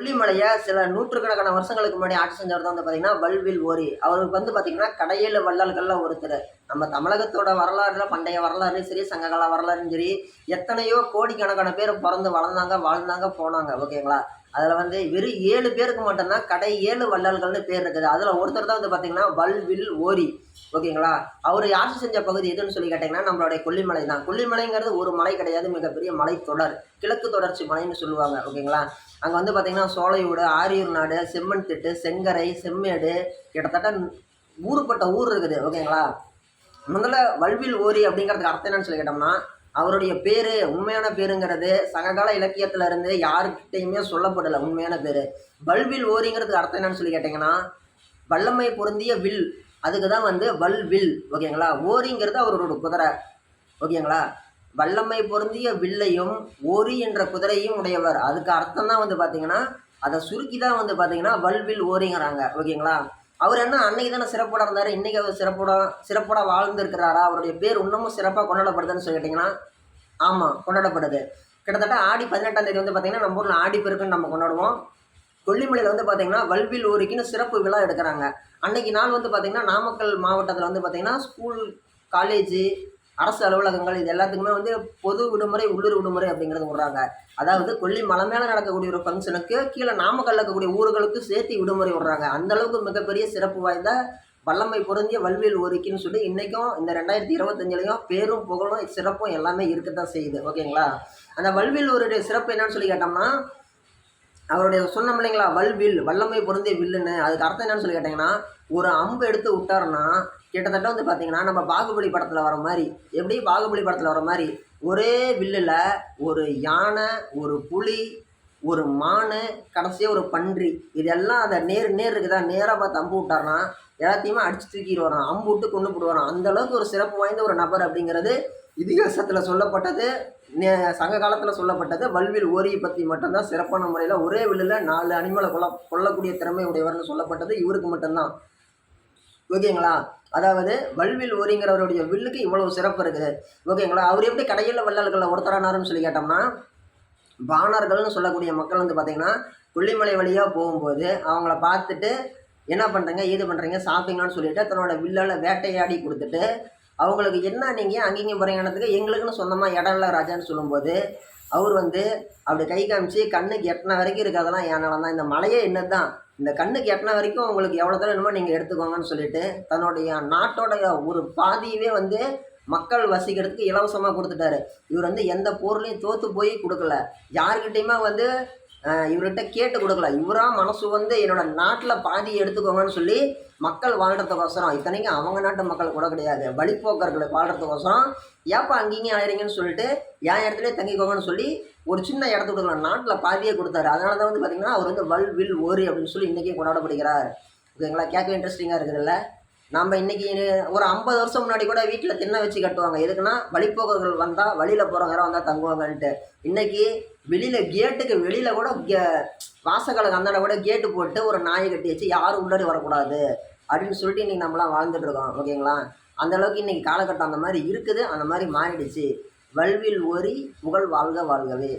கொல்லிமலையை சில நூற்றுக்கணக்கான வருஷங்களுக்கு முன்னாடி ஆட்சி செஞ்சவர் தான் வந்து பார்த்தீங்கன்னா வல்வில் ஓரி. அவருக்கு வந்து பார்த்தீங்கன்னா கடையேழு வள்ளல்களில் ஒருத்தர். நம்ம தமிழகத்தோட வரலாறுல பண்டைய வரலாறு சரி சங்ககால வரலாறும் சரி எத்தனையோ கோடிக்கணக்கான பேர் பிறந்து வளர்ந்தாங்க வாழ்ந்தாங்க போனாங்க. ஓகேங்களா? அதில் வந்து வெறும் ஏழு பேருக்கு மட்டும்தான் கடை ஏழு வள்ளல்கள்னு பேர் இருக்குது. அதில் ஒருத்தர் தான் வந்து பார்த்தீங்கன்னா வல்வில் ஓரி. ஓகேங்களா? அவர் ஆட்சி செஞ்ச பகுதி எதுன்னு சொல்லி கேட்டிங்கன்னா நம்மளுடைய கொல்லிமலை தான். கொல்லிமலைங்கிறது ஒரு மலை கிடையாது மிகப்பெரிய மலைத்தொடர் கிழக்கு தொடர்ச்சி மலைன்னு சொல்லுவாங்க. ஓகேங்களா? அங்கே வந்து பார்த்திங்கன்னா சோலையூடு ஆரியூர் நாடு செம்மண் திட்டு செங்கரை செம்மேடு கிட்டத்தட்ட ஊருப்பட்ட ஊர் இருக்குது ஓகேங்களா? முதல்ல வல்வில் ஓரி அப்படிங்கிறதுக்கு அர்த்தம் என்னன்னு சொல்லி கேட்டோம்னா அவருடைய பேர் உண்மையான பேருங்கிறது சங்ககால இலக்கியத்தில் இருந்து யாருக்கிட்டையுமே சொல்லப்படலை உண்மையான பேர். வல்வில் ஓரிங்கிறதுக்கு அர்த்தம் என்னன்னு சொல்லி கேட்டிங்கன்னா வல்லமை பொருந்திய வில் அதுக்கு தான் வந்து வல்வில் ஓகேங்களா? ஓரிங்கிறது அவரோட குதிரை ஓகேங்களா? வல்லமை பொருந்திய வில்லையும் ஓரி என்ற குதிரையும் உடையவர். அதுக்கு அர்த்தம் தான் வந்து பார்த்தீங்கன்னா அதை சுருக்கி தான் வந்து பார்த்தீங்கன்னா வல்வில் ஓரிங்கிறாங்க. ஓகேங்களா? அவர் என்ன அன்னைக்கு தானே சிறப்போட இருந்தார் இன்றைக்கி அவர் சிறப்போட சிறப்போட வாழ்ந்துருக்கிறாரா? அவருடைய பேர் இன்னமும் சிறப்பாக கொண்டாடப்படுதுன்னு சொல்லி கேட்டிங்கன்னா ஆமாம் கொண்டாடப்படுது. கிட்டத்தட்ட ஆடி பதினெட்டாம் தேதி வந்து பார்த்தீங்கன்னா நம்ம ஊரில் ஆடி பெருக்குன்னு நம்ம கொண்டாடுவோம். கொல்லிமலையில் வந்து பார்த்தீங்கன்னா வல்வில் ஊருக்குன்னு சிறப்பு விழா எடுக்கிறாங்க. அன்னைக்கு நாள் வந்து பார்த்தீங்கன்னா நாமக்கல் மாவட்டத்தில் வந்து பார்த்தீங்கன்னா ஸ்கூல் காலேஜு அரசு அலுவலகங்கள் இது எல்லாத்துக்குமே வந்து பொது விடுமுறை உள்ளூர் விடுமுறை அப்படிங்கிறது விடுறாங்க. அதாவது கொல்லி மலை மேலே நடக்கக்கூடிய ஒரு ஃபங்க்ஷனுக்கு கீழே நாமக்கல் இருக்கக்கூடிய ஊர்களுக்கு சேர்த்து விடுமுறை விடுறாங்க. அந்த அளவுக்கு மிகப்பெரிய சிறப்பு வாய்ந்த வல்லமை பொருந்திய வல்வியல் ஒருக்கின்னு சொல்லி இன்றைக்கும் இந்த ரெண்டாயிரத்தி இருபத்தஞ்சிலையும் பேரும் புகழும் சிறப்பும் எல்லாமே இருக்க தான் செய்யுது. ஓகேங்களா? அந்த வல்வியல் ஒருடைய சிறப்பு என்னன்னு சொல்லி கேட்டோம்னா அவருடைய சொன்னோம் இல்லைங்களா வல்வில் வல்லமை பொருந்திய வில்லுன்னு. அதுக்கு அர்த்தம் என்னன்னு சொல்லி கேட்டிங்கன்னா ஒரு அம்பு எடுத்து விட்டாருன்னா கிட்டத்தட்ட வந்து பார்த்தீங்கன்னா நம்ம பாகுபலி படத்தில் வர மாதிரி எப்படி பாகுபலி படத்தில் வர மாதிரி ஒரே வில்லில் ஒரு யானை ஒரு புலி ஒரு மானு கடைசியாக ஒரு பன்றி இதெல்லாம் அதை நேர் நேர் இருக்குதா நேராக பார்த்து அம்பு விட்டாருன்னா எல்லாத்தையுமே அடிச்சு தூக்கிட்டு வரான் அம்பு விட்டு கொண்டு போடுவாரான் அந்தளவுக்கு ஒரு சிறப்பு வாய்ந்த ஒரு நபர் அப்படிங்கிறது இதிகாசத்தில் சொல்லப்பட்டது. சங்க காலத்தில் சொல்லப்பட்டது வல்வில் ஓரியை பற்றி மட்டும்தான் சிறப்பான முறையில் ஒரே வில்லில் நாலு அனிமலை கொல்ல கொல்லக்கூடிய திறமை உடையவர்னு சொல்லப்பட்டது இவருக்கு மட்டும்தான். ஓகேங்களா? அதாவது வல்வில் ஓரிங்கிறவருடைய வில்லுக்கு இவ்வளவு சிறப்பு இருக்குது. ஓகேங்களா? அவர் எப்படி கடையில் வள்ளல்களில் ஒருத்தரானாருன்னு சொல்லி கேட்டோம்னா பாணர்கள்னு சொல்லக்கூடிய மக்கள் வந்து பார்த்திங்கன்னா கொல்லிமலை வழியாக போகும்போது அவங்கள பார்த்துட்டு என்ன பண்ணுறீங்க ஏது பண்ணுறீங்க சாப்பிட்டீங்களான்னு சொல்லிட்டு தன்னோட வில்லால் வேட்டையாடி கொடுத்துட்டு அவங்களுக்கு என்ன நீங்கள் அங்கேயும் போகிறீங்கன்னதுக்கு எங்களுக்குன்னு சொந்தமாக இடம் இல்லை ராஜான்னு சொல்லும்போது அவர் வந்து அப்படி கை காமிச்சு கண்ணுக்கு எட்டின வரைக்கும் இருக்கிறதெல்லாம் என் நிலம் தான் இந்த மலையே என்னது தான் இந்த கண்ணுக்கு எட்டின வரைக்கும் உங்களுக்கு எவ்வளோ தூரம் என்னமோ நீங்கள் எடுத்துக்கோங்கன்னு சொல்லிட்டு தன்னுடைய நாட்டோடைய ஒரு பாதியவே வந்து மக்கள் வசிக்கிறதுக்கு இலவசமாக கொடுத்துட்டாரு. இவர் வந்து எந்த பொருளையும் தோற்று போய் கொடுக்கல. யாருக்கிட்டையுமே வந்து இவர்கிட்ட கேட்டு கொடுக்கல இவராக மனசு வந்து என்னோட நாட்டில் பாதி எடுத்துக்கோங்கன்னு சொல்லி மக்கள் வாழ்கிறதுக்கோசரம் இத்தனைக்கும் அவங்க நாட்டு மக்கள் கூட கிடையாது. வழிப்போக்கர்களை வாழ்கிறதுக்கோசரம் ஏப்பா அங்கேயும் ஆயிரீங்கன்னு சொல்லிட்டு என் இடத்துலேயே தங்கிக்கோங்கன்னு சொல்லி ஒரு சின்ன இடத்த கொடுக்கலாம். நாட்டில் பாதியே கொடுத்தாரு. அதனால தான் வந்து பார்த்தீங்கன்னா அவர் வந்து வல் வில் ஓரி அப்படின்னு சொல்லி இன்றைக்கே கொண்டாடப்படுகிறார். ஓகேங்களா? கேட்க இன்ட்ரெஸ்டிங்காக இருக்குதுல்ல? நம்ம இன்னைக்கு ஒரு ஐம்பது வருஷம் முன்னாடி கூட வீட்டில் திண்ணை வச்சு கட்டுவாங்க. எதுக்குன்னா வழிப்போக்கர்கள் வந்தால் வழியில் போகிறவங்க யாரும் வந்தால் தங்குவாங்கன்ட்டு. இன்னைக்கு வெளியில் கேட்டுக்கு வெளியில் கூட கே வாசகலுக்கு அந்தாண்ட கூட கேட்டு போட்டு ஒரு நாயை கட்டி வச்சு யாரும் உள்ளாடி வரக்கூடாது அப்படின்னு சொல்லிட்டு இன்றைக்கி நம்மளாம் வாழ்ந்துட்டு இருக்கோம். ஓகேங்களா? அந்தளவுக்கு இன்றைக்கி காலகட்டம் அந்த மாதிரி இருக்குது. அந்த மாதிரி மாறிடுச்சு. வல்வில் ஓரி புகழ் வாழ்க வாழ்கவே.